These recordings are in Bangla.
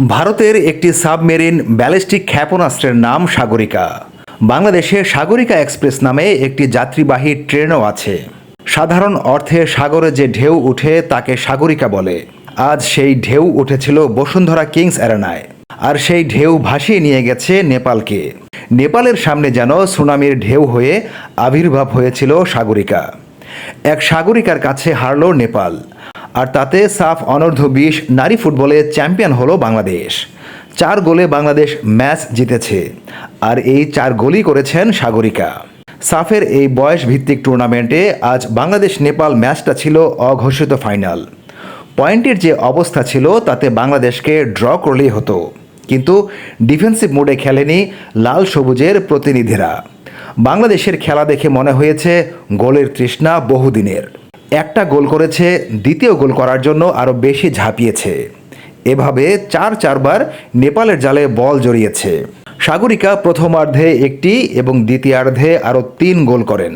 ভারতের একটি সাবমেরিন ব্যালিস্টিক ক্ষেপণাস্ত্রের নাম সাগরিকা। বাংলাদেশে সাগরিকা এক্সপ্রেস নামে একটি যাত্রীবাহী ট্রেনও আছে। সাধারণ অর্থে সাগরে যে ঢেউ উঠে তাকে সাগরিকা বলে। আজ সেই ঢেউ উঠেছিল বসুন্ধরা কিংস অ্যারেনায়, আর সেই ঢেউ ভাসিয়ে নিয়ে গেছে নেপালকে। নেপালের সামনে যেন সুনামির ঢেউ হয়ে আবির্ভাব হয়েছিল সাগরিকা। এক সাগরিকার কাছে হারল নেপাল। আর তাতে সাফ অনূর্ধ্ব বিশ নারী ফুটবলে চ্যাম্পিয়ন হলো বাংলাদেশ। চার গোলে বাংলাদেশ ম্যাচ জিতেছে। আর এই চার গোলই করেছেন সাগরিকা। সাফের এই বয়স ভিত্তিক টুর্নামেন্টে আজ বাংলাদেশ নেপাল ম্যাচটা ছিল অঘোষিত ফাইনাল। পয়েন্টের যে অবস্থা ছিল, তাতে বাংলাদেশকে ড্র করলেই হতো। কিন্তু ডিফেন্সিভ মোডে খেলেনি লাল সবুজের প্রতিনিধিরা। বাংলাদেশের খেলা দেখে মনে হয়েছে গোলের তৃষ্ণা বহুদিনের। একটা গোল করেছে, দ্বিতীয় গোল করার জন্য আরও বেশি ঝাঁপিয়েছে। এভাবে চার চারবার নেপালের জালে বল জড়িয়েছে। সাগরিকা প্রথমার্ধে একটি এবং দ্বিতীয়ার্ধে আরও তিন গোল করেন।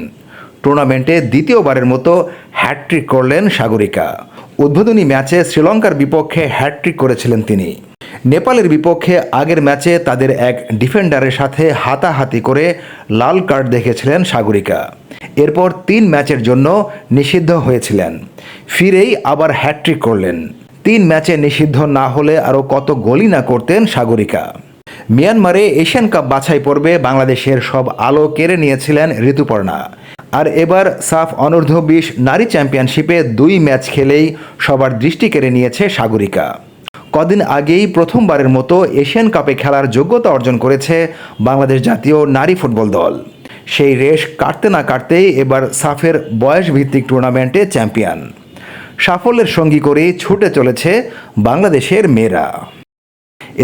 টুর্নামেন্টে দ্বিতীয়বারের মতো হ্যাটট্রিক করলেন সাগরিকা। উদ্বোধনী ম্যাচে শ্রীলঙ্কার বিপক্ষে হ্যাটট্রিক করেছিলেন তিনি। নেপালের বিপক্ষে আগের ম্যাচে তাদের এক ডিফেন্ডারের সাথে হাতাহাতি করে লাল কার্ড দেখেছিলেন সাগরিকা। এরপর তিন ম্যাচের জন্য নিষিদ্ধ হয়েছিলেন। ফিরেই আবার হ্যাটট্রিক করলেন। তিন ম্যাচে নিষিদ্ধ না হলে আরও কত গোলই না করতেন সাগরিকা। মিয়ানমারে এশিয়ান কাপ বাছাই পর্বে বাংলাদেশের সব আলো কেড়ে নিয়েছিলেন ঋতুপর্ণা। আর এবার সাফ অনূর্ধ্ব বিশ নারী চ্যাম্পিয়নশিপে দুই ম্যাচ খেলেই সবার দৃষ্টি কেড়ে নিয়েছে সাগরিকা। কদিন আগেই প্রথমবারের মতো এশিয়ান কাপে খেলার যোগ্যতা অর্জন করেছে বাংলাদেশ জাতীয় নারী ফুটবল দল। সেই রেশ কাটতে না কাটতেই এবার সাফের বয়স ভিত্তিক টুর্নামেন্টে চ্যাম্পিয়ন। সাফল্যের সঙ্গী করে ছুটে চলেছে বাংলাদেশের মেয়েরা।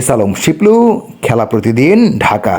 এসালম শিপলু, খেলা প্রতিদিন ঢাকা।